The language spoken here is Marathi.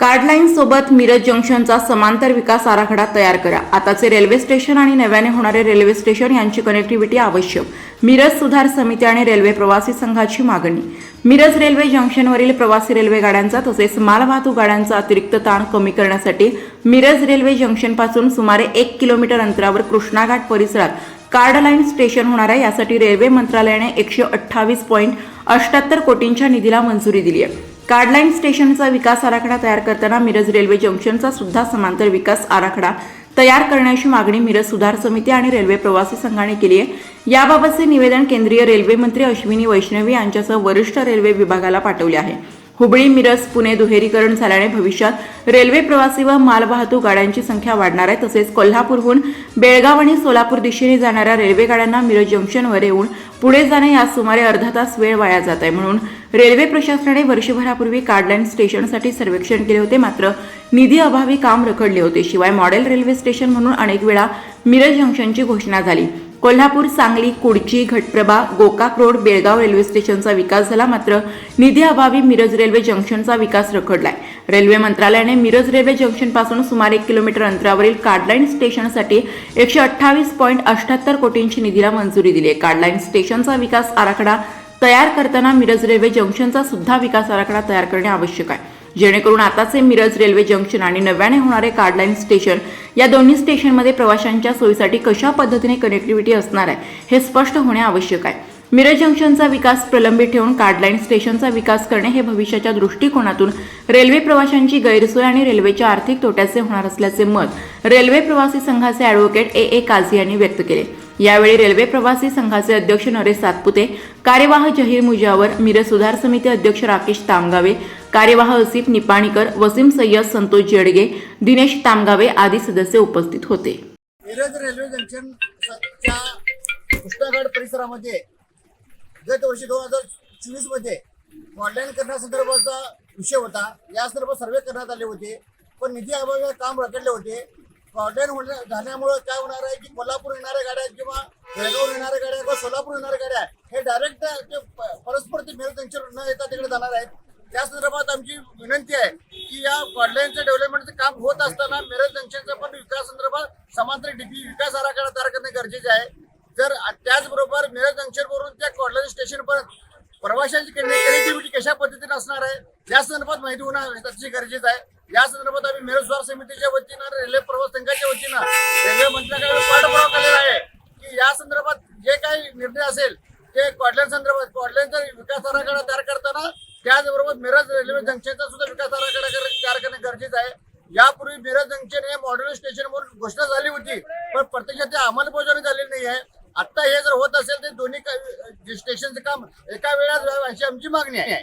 कार्डलाईन सोबत मिरज जंक्शनचा समांतर विकास आराखडा तयार करा. आताचे रेल्वे स्टेशन आणि नव्याने होणारे रेल्वे स्टेशन यांची कनेक्टिव्हिटी आवश्यक. मिरज सुधार समिती आणि रेल्वे प्रवासी संघाची मागणी. मिरज रेल्वे जंक्शनवरील प्रवासी रेल्वे गाड्यांचा तसेच मालवाहतूक गाड्यांचा अतिरिक्त ताण कमी करण्यासाठी मिरज रेल्वे जंक्शनपासून सुमारे एक किलोमीटर अंतरावर कृष्णाघाट परिसरात कार्डलाईन स्टेशन होणार आहे. यासाठी रेल्वे मंत्रालयाने एकशे अठ्ठावीस पॉईंट अठ्याहत्तर कोटींच्या निधीला मंजुरी दिली आहे. कार्डलाईन स्टेशनचा विकास आराखडा तयार करताना मिरज रेल्वे जंक्शनचा सुद्धा समांतर विकास आराखडा तयार करण्याची मागणी मिरज सुधार समिती आणि रेल्वे प्रवासी संघाने केली आहे. याबाबतचे निवेदन केंद्रीय रेल्वे मंत्री अश्विनी वैष्णवी यांच्यासह वरिष्ठ रेल्वे विभागाला पाठवले आहे. हुबळी मिरज पुणे दुहेरीकरण झाल्याने भविष्यात रेल्वे प्रवासी व मालवाहतूक गाड्यांची संख्या वाढणार आहे. तसेच कोल्हापूरहून बेळगाव आणि सोलापूर दिशेने जाणाऱ्या रेल्वे गाड्यांना मिरज जंक्शनवर येऊन पुढे जाणे यास सुमारे अर्धा तास वेळ वाया जात आहे. म्हणून रेल्वे प्रशासनाने वर्षभरापूर्वी कार्डलाईन स्टेशनसाठी सर्वेक्षण केले होते. मात्र निधी अभावी काम रखडले होते. शिवाय मॉडेल रेल्वे स्टेशन म्हणून अनेक वेळा मिरज जंक्शनची घोषणा झाली. कोल्हापूर सांगली कुडची घटप्रभा गोकाक रोड बेळगाव रेल्वे स्टेशनचा विकास झाला. मात्र निधी अभावी मिरज रेल्वे जंक्शनचा विकास रखडलाय. रेल्वे मंत्रालयाने मिरज रेल्वे जंक्शनपासून सुमारे एक किलोमीटर अंतरावरील कार्डलाईन स्टेशनसाठी एकशे अठ्ठावीस पॉईंट अठ्याहत्तर कोटींची निधीला मंजुरी दिली आहे. कार्डलाईन स्टेशनचा विकास आराखडा तयार करताना मिरज रेल्वे जंक्शनचा सुद्धा विकास आराखडा तयार करणे आवश्यक आहे. जेणेकरून आताचे मिरज रेल्वे जंक्शन आणि नव्याने होणारे कार्डलाईन स्टेशन या दोन्ही स्टेशनमध्ये प्रवाशांच्या सोयीसाठी कशा पद्धतीने कनेक्टिव्हिटी असणार आहे हे स्पष्ट होणे आवश्यक आहे. मिरज जंक्शनचा विकास प्रलंबित ठेवून कार्डलाईन स्टेशनचा विकास करणे हे भविष्याच्या दृष्टिकोनातून रेल्वे प्रवाशांची गैरसोय आणि रेल्वेच्या आर्थिक तोट्याचे होणार असल्याचे मत रेल्वे प्रवासी संघाचे ॲडव्होकेट ए. ए. काझी यांनी व्यक्त केले. यावेळी रेल्वे प्रवासी संघाचे अध्यक्ष नरेश सातपुते कार्यवाह जहीर मुजावर मिरज सुधार समिती अध्यक्ष राकेश तामगावे कार्यवाह असिफ निपाणीकर वसीम सय्यद संतोष जेडगे दिनेश तामगावे आदी सदस्य उपस्थित होते. मिरज रेल्वे जंक्शनच्या कृष्णाघाट परिसरामध्ये गत वर्षी दोन हजार चोवीसमध्ये ऑनलाईन करण्यासंदर्भाचा विषय होता. या संदर्भात सर्वे करण्यात आले होते. पण निधी अभावी काम रखडले होते. ऑनलाईन होण्या झाल्यामुळं काय होणार आहे की कोल्हापूर येणाऱ्या गाड्या किंवा बेळगाव येणाऱ्या गाड्या किंवा सोलापूर येणाऱ्या गाड्या हे डायरेक्ट परस्पर ते मिरज जंक्शन न येता तिकडे जाणार आहेत. त्या संदर्भात आमची विनंती आहे की या ऑनलाईनचं डेव्हलपमेंटचं काम होत असताना मिरज जंक्शनचा पण विकास संदर्भात समांतर डीपी विकास आराखडा तयार करणे गरजेचे आहे. जर त्याचबरोबर मिरज जंक्शन वरून त्या कॉडलाईन स्टेशनपर्यंत प्रवाशांची कनेक्टिव्हिटी कशा पद्धतीने असणार आहे या संदर्भात माहिती होणं अतिशय गरजेचं आहे. या संदर्भात आम्ही मिरज समितीच्या वतीनं रेल्वे प्रवास संघाच्या वतीनं रेल्वे मंत्र्याकडे पाठपुरावा केलेला आहे की या संदर्भात जे काही निर्णय असेल ते कॉडलाईन संदर्भात कॉडलाईनचा विकास आराखडा तयार करताना त्याचबरोबर मिरज रेल्वे जंक्शनचा सुद्धा विकास आराखडा तयार करणे गरजेचं आहे. यापूर्वी मिरज जंक्शन हे मॉड्युलर स्टेशन म्हणून घोषणा झाली होती पण प्रत्यक्षात ते अंमलबजावणी झालेली नाही आहे. आता हे जर होत असेल तर दोन्ही स्टेशनचं काम एका वेळात व्हायची अशी आमची मागणी आहे.